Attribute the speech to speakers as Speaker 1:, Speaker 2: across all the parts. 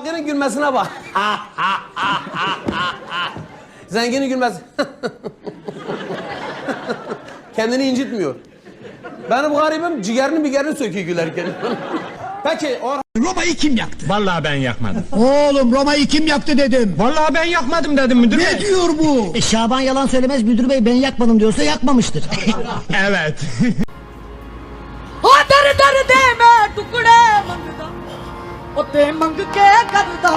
Speaker 1: fakirin gülmesine bak. Zenginin gülmesi. Kendini incitmiyor. Benim garibim ciğerini bigerini söküyor gülerken. Peki Orhan...
Speaker 2: Roma'yı kim yaktı?
Speaker 3: Vallahi ben yakmadım.
Speaker 2: Oğlum Roma'yı kim yaktı dedim.
Speaker 3: Vallahi ben yakmadım dedim müdür
Speaker 2: ne
Speaker 3: bey.
Speaker 2: Ne diyor bu?
Speaker 4: E, Şaban yalan söylemez müdür bey ben yakmadım diyorsa yakmamıştır.
Speaker 3: evet.
Speaker 5: Haber deme tukure. ਉਹ ਤੇ ਮੰਗ ਕੇ ਕਰਦਾ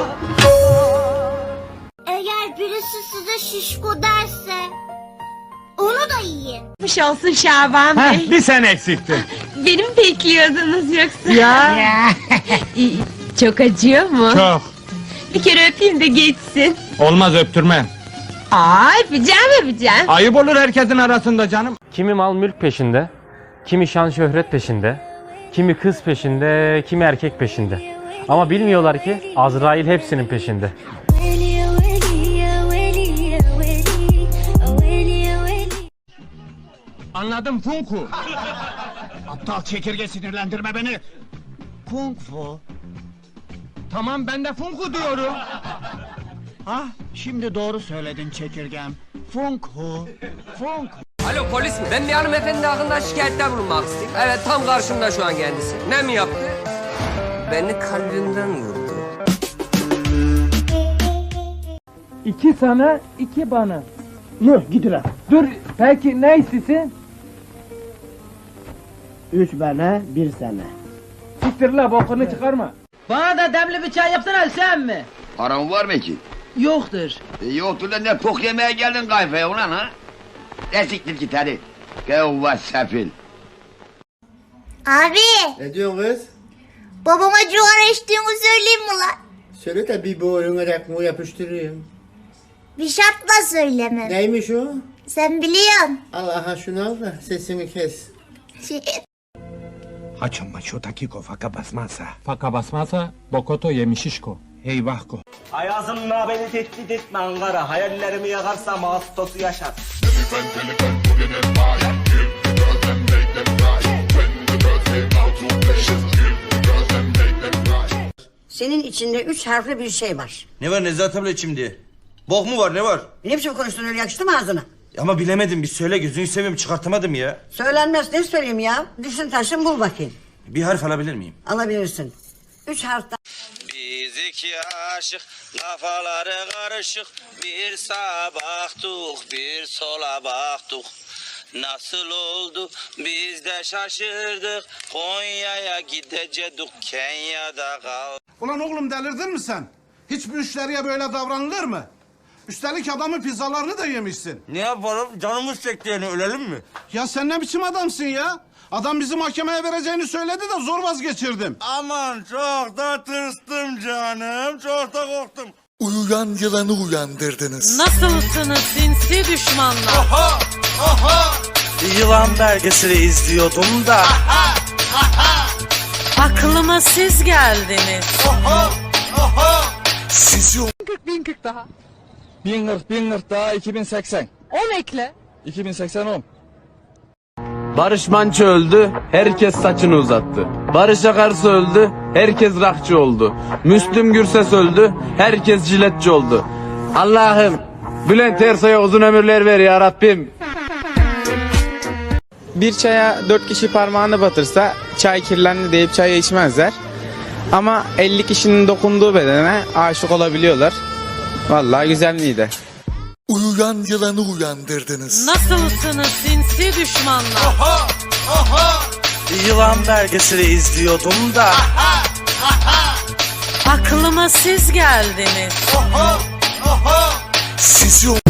Speaker 6: Eğer birisi size şişko derse onu da yiyin.
Speaker 7: Geçmiş olsun Şaban Bey.
Speaker 3: Heh, bir sen eksiktin.
Speaker 7: Beni mi bekliyordunuz yoksa? Ya. Çok acıyor mu?
Speaker 3: Çok.
Speaker 7: Bir kere öpeyim de geçsin.
Speaker 3: Olmaz öptürmem.
Speaker 7: Aa öpeceğim öpeceğim.
Speaker 3: Ayıp olur herkesin arasında canım.
Speaker 8: Kimi mal mülk peşinde, kimi şan şöhret peşinde, kimi kız peşinde, kimi erkek peşinde. Ama bilmiyorlar ki Azrail hepsinin peşinde.
Speaker 3: Anladım Funku.
Speaker 2: Aptal çekirge sinirlendirme beni. Kung fu.
Speaker 3: Tamam ben de Funku diyorum.
Speaker 2: Ah şimdi doğru söyledin çekirgem. Funk hu. Funk
Speaker 9: Alo polis mi? Ben bir hanımefendi hakkında şikayette bulunmak istiyorum. Evet tam karşımda şu an kendisi. Ne mi yaptı? Beni kalbimden vurdu.
Speaker 10: İki sana, iki bana.
Speaker 2: Yuh gidiler.
Speaker 10: Dur, peki ne istiyorsun?
Speaker 4: Üç bana bir sene.
Speaker 10: Siktir la bokunu çıkarma.
Speaker 5: bana da demli bir çay yapsana sen mi?
Speaker 11: Paran var mı ki?
Speaker 5: Yoktur.
Speaker 11: E, yoktur da ne pok yemeye geldin kayfaya ulan ha? Ne siktir git hadi. Gevva sefil.
Speaker 6: Abi
Speaker 12: Ne diyorsun kız?
Speaker 6: Babama cigara içtiğimi söyleyeyim mi lan?
Speaker 12: Söyle de bir boyuna rekmu yapıştırayım.
Speaker 6: Bir şartla söyleme.
Speaker 12: Neymiş o?
Speaker 6: Sen biliyorsun.
Speaker 12: Al aha şunu al da sesini kes.
Speaker 6: Şey,
Speaker 2: Haçın maço takiko faka basmazsa.
Speaker 3: Faka basmazsa Bokoto yemişişko.
Speaker 2: Eyvah ko.
Speaker 10: Ayazımla beni tehdit etme Ankara. Hayallerimi yakarsam Ağustos'u yaşar.
Speaker 5: Senin içinde üç harfli bir şey var.
Speaker 9: Ne var Nezahat abla içimde? Bok mu var ne var?
Speaker 5: Ne biçim konuştun öyle yakıştı mı ağzına?
Speaker 9: Ama bilemedim bir söyle gözünü seveyim çıkartamadım ya.
Speaker 5: Söylenmez ne söyleyeyim ya? Düşün taşın bul bakayım.
Speaker 9: Bir harf alabilir miyim?
Speaker 5: Alabilirsin. Üç harften.
Speaker 9: Biz iki aşık, kafaları karışık. Bir sağa baktık, bir sola baktık. Nasıl oldu biz de şaşırdık Konya'ya gidecektik Kenya'da kal
Speaker 2: Ulan oğlum delirdin mi sen? Hiç müşteriye böyle davranılır mı? Üstelik adamın pizzalarını da yemişsin.
Speaker 9: Ne yapalım canımız çekti yani ölelim mi?
Speaker 2: Ya sen ne biçim adamsın ya? Adam bizi mahkemeye vereceğini söyledi de zor vazgeçirdim.
Speaker 9: Aman çok da tırstım canım çok da korktum
Speaker 12: Uyuyan yılanı uyandırdınız.
Speaker 5: Nasılsınız sinsi düşmanlar?
Speaker 9: Yılan belgeseli izliyordum da
Speaker 5: Aklıma siz geldiniz.
Speaker 12: Siz yok.
Speaker 10: Bin kırk, bin kırk daha 2080.
Speaker 5: 10 ekle.
Speaker 10: 2080 10.
Speaker 1: Barış Manço öldü, herkes saçını uzattı. Barış Akarsu öldü, herkes rakçı oldu. Müslüm Gürses öldü, herkes jiletçi oldu. Allah'ım Bülent Ersoy'a uzun ömürler ver ya Rabbim.
Speaker 10: Bir çaya 4 kişi parmağını batırsa çay kirlendi deyip çay içmezler. Ama 50 kişinin dokunduğu bedene aşık olabiliyorlar. Vallahi güzel miydi?
Speaker 12: Uyuyan yılanı uyandırdınız.
Speaker 5: Nasılsınız sinsi düşmanlar?
Speaker 9: Yılan belgeseli izliyordum da
Speaker 5: Aklıma siz geldiniz.
Speaker 12: Siz yok.